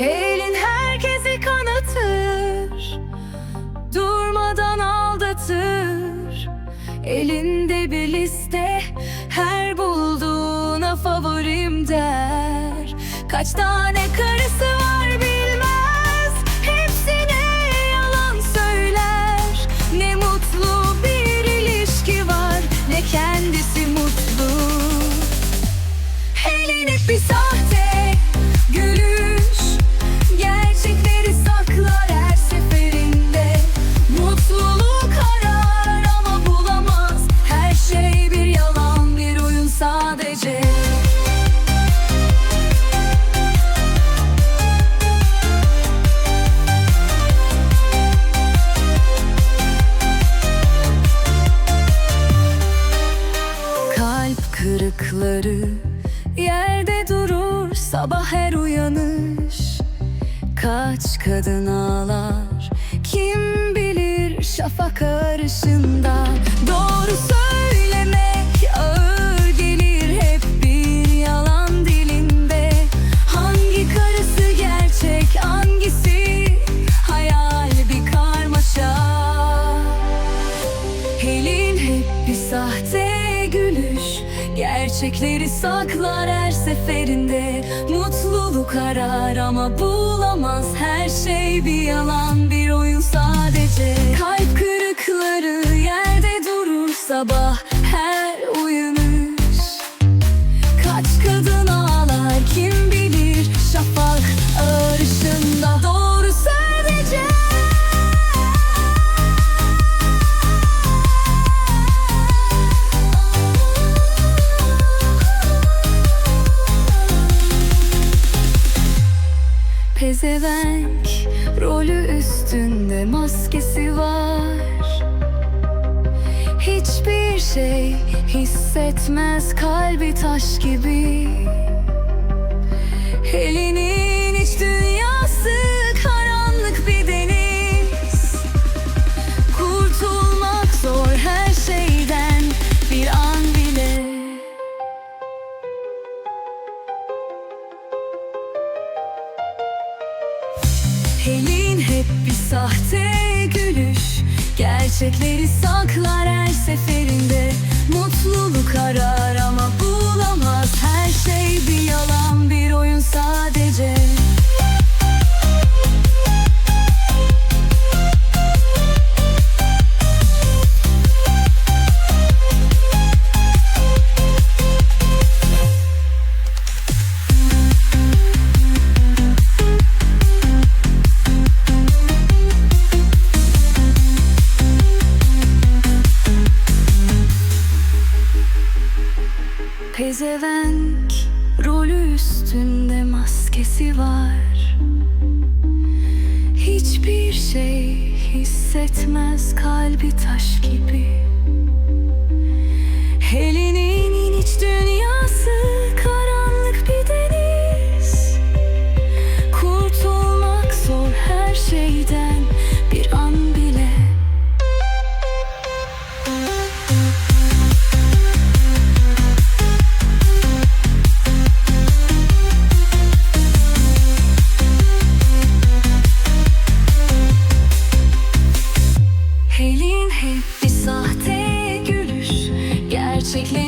Elin herkesi kanatır Durmadan aldatır. Elinde bir liste Her bulduğuna favorim der. Kaç tane karısı var bilmez Hepsine yalan söyler. Ne mutlu bir ilişki var Ne kendisi mutlu. Elin hep bir sahte kırıkları yerde durur sabah her uyanış Kaç kadın ağlar kim bilir şafak arışında Doğru söylemek Gerçekleri saklar her seferinde. Mutluluk arar ama bulamaz Her şey. Bir yalan bir oyun sadece. Kalp kırıkları yerde durur sabah. Her Pezevenk rolü üstünde maskesi var. Hiçbir şey hissetmez kalbi taş gibi. Elinin sahte gülüş. Gerçekleri saklar her seferinde. Mutluluk arar ama bulamaz. Her şey bir yalan üstünde maskesi var. Hiçbir şey hissetmez. Kalbi taş gibi hep bir sahte gülüş gerçekle